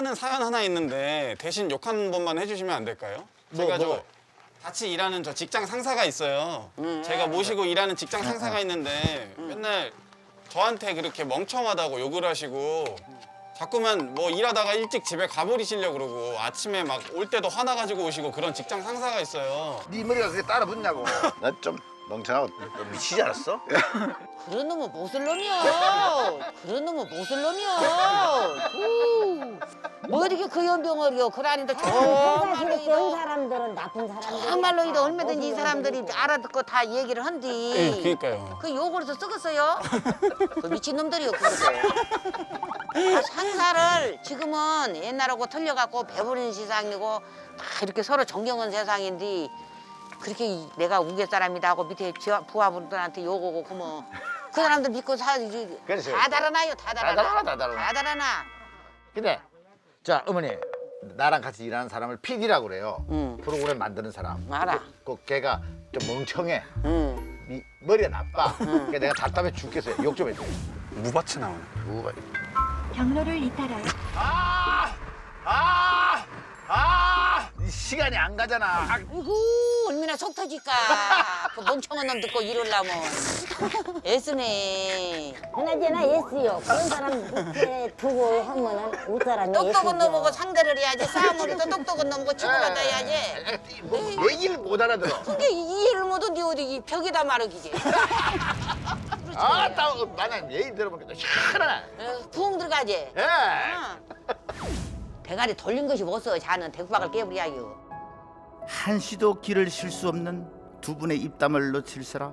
화나는 사연 하나 있는데 대신 욕 한 번만 해주시면 안 될까요? 제가 저 뭐? 같이 일하는 저 직장 상사가 있어요. 제가 모시고 일하는 직장 상사가 있는데 맨날 저한테 그렇게 멍청하다고 욕을 하시고 자꾸만 뭐 일하다가 일찍 집에 가버리시려고 그러고 아침에 막 올 때도 화나가지고 오시고 그런 직장 상사가 있어요. 네 머리가 그게 따라 붙냐고. 나 좀 멍청하고 너 미치지 않았어? 그런 놈은 못쓸 놈이야. 그런 놈은 못쓸 놈이야. 후. 뭐 이렇게 그 연병을요. 그런 정말로 이도 사람들은 나쁜 사람들. 정말로 이도 얼마든지 이 사람들이 알아듣고 다 얘기를 예, 한디. 그러니까요. 그 욕을 해서 썩었어요. 그 미친 놈들이요, 그거. 아, 상사를 지금은 옛날하고 틀려갖고 배부른 세상이고 다 이렇게 서로 존경하는 세상인데 그렇게 이- 내가 우게 사람이다 하고 밑에 지하- 부하분들한테 욕하고 그뭐 그 사람들 믿고 사 이제 그렇죠. 다 달아나요, 다 달아나. 달아나, 다 달아나. 다 달아나. 근데 자 어머니 나랑 같이 일하는 사람을 PD라고 그래요. 응. 프로그램 만드는 사람. 알아. 그, 그 걔가 좀 멍청해. 응. 이 머리가 나빠. 그러니까 내가 답답해 죽겠어요. 욕 좀 해줘. 무밭이 나오네. 누가? 경로를 이탈하여 아! 아! 아! 이 시간이 안 가잖아. 아이고 얼마나 속 터질까. 그 멍청한 놈 듣고 이럴라면 애쓰네. 그나저나 예스요. 그런 사람 밑에 두고 하면은 못 사람이 똑똑한. 놈하고 상대를 해야지 싸움을 해도 똑똑한 놈하고 치고받아야지 뭐, 얘기를 못 알아들어. 근데 이해를 못해 니 어디 이 벽에다 말하기게 아, 나 만약 얘기 들어보니까 시원하네. 어, 붕 들어가지 예. 어. 대가리 돌린 것이 없어 자는 대구박을 깨버려요 한시도 길을 쉴 수 없는 두 분의 입담을 놓칠세라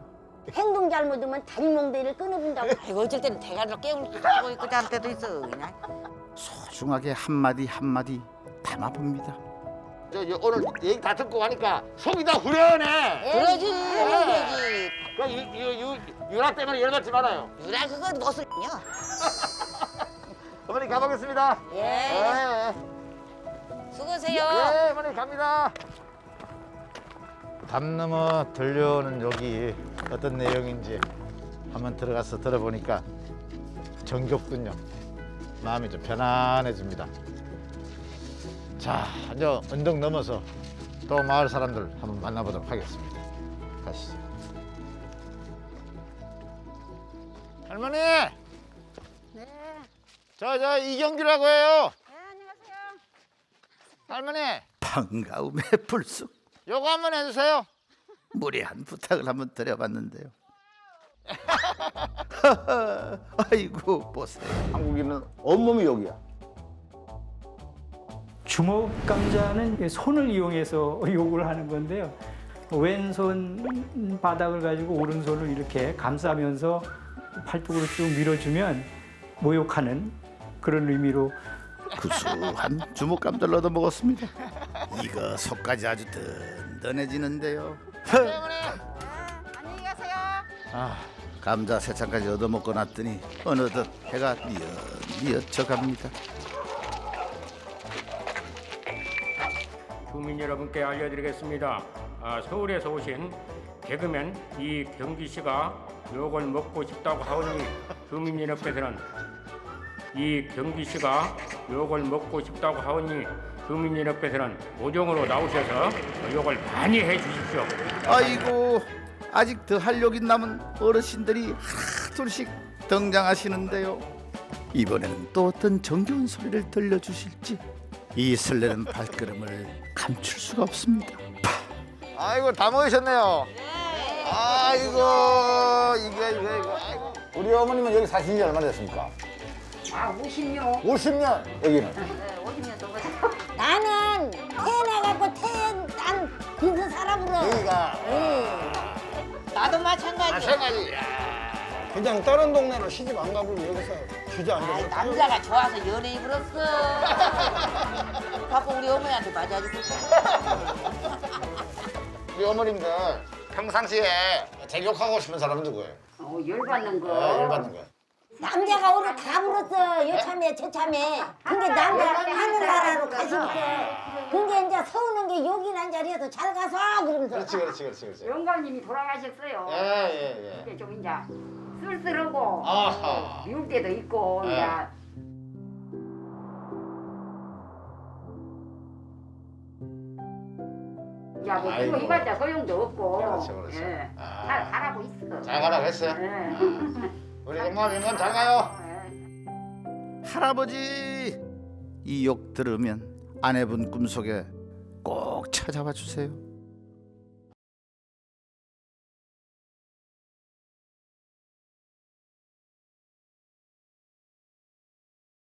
행동 잘못하면 다리 몽둥이를 끊어본다고. 아이고 어쩔 때는 대가리로 깨물고 있고 잘 때도 있어 그냥 소중하게 한마디 한마디 담아봅니다 저, 저 오늘 얘기 다 듣고 가니까 속이 다 후련해. 그러지 그러지 그 유, 유, 유, 유라 때문에 열받지 말아요. 유라 그거 무슨 냐 어머니 가보겠습니다. 예 예. 수고하세요 예, 어머니 갑니다. 담 넘어 들려오는 여기 어떤 내용인지 한번 들어가서 들어보니까 정겹군요. 마음이 좀 편안해집니다. 자, 이제 언덕 넘어서 또 마을 사람들 한번 만나보도록 하겠습니다. 가시죠. 할머니! 네. 저, 저, 이경규라고 해요. 할머니, 반가움에 불쑥 요거 한번 해주세요. 무례한 부탁을 한번 드려봤는데요 아이고 보세요 한국인은 온몸이 여기야. 주먹 감자는 손을 이용해서 욕을 하는 건데요. 왼손 바닥을 가지고 오른손을 이렇게 감싸면서 팔뚝으로 쭉 밀어주면 모욕하는 그런 의미로 구수한 주먹감들 얻어 먹었습니다 이거 속까지 아주 든든해지는데요. 안녕히 가세요. 아, 감자 세찬까지 얻어먹고 났더니 어느덧 해가 뉘엿뉘엿 져갑니다. 주민 여러분께 알려드리겠습니다. 아, 서울에서 오신 개그맨 이경기 씨가 욕을 먹고 싶다고 하오니 주민 여러분께서는 이경기 씨가 욕을 먹고 싶다고 하오니 주민 여러분께서는 오정으로 나오셔서 욕을 많이 해주십시오. 아이고 아직 더 할 욕이 남은 어르신들이 하나 둘씩 등장하시는데요 이번에는 또 어떤 정겨운 소리를 들려주실지 이 설레는 발걸음을 감출 수가 없습니다 아이고 다 모이셨네요. 아이고 이거 이거 이거. 아이고. 우리 어머님은 여기 사신 지 얼마나 됐습니까? 아 50년 50년 여기는. 50년 동안 나는 태어나갖고 태어난 빈슨 사람으로. 여기가 나도 마찬가지 마찬가지. 그냥 다른 동네로 시집 안 가보고 여기서 아이, 주저앉아. 남자가 좋아서 연애 입었어. 갖고 우리 어머니한테 맞아주고. 우리 어머님들 평상시에 제일 욕하고 싶은 사람은 누구예요? 어, 열받는 거. 아, 열받는 거. 남자가 오늘 다 물었어. 요참에 네? 저참에 근데 남자 하는 나라로 가시니까 근데 이제 서우는 게 여기 난 자리에서 잘 가서 그러면서 그렇지 그렇지 그렇지 그렇지. 영감님이 돌아가셨어요. 예예 예. 예, 예. 이게 좀 이제 쓸쓸하고 아하. 미울 때도 있고 예. 이제 이제 뭐 아이고. 그거 이봤자 소용도 없고 그렇지 그렇지. 예. 아. 잘 아, 가라고 있어. 잘 가라고 했어요. 예. 아. 우리 영감 영감 잘 가요. 예. 할아버지 이 욕 들으면 아내분 꿈속에 꼭 찾아와 주세요.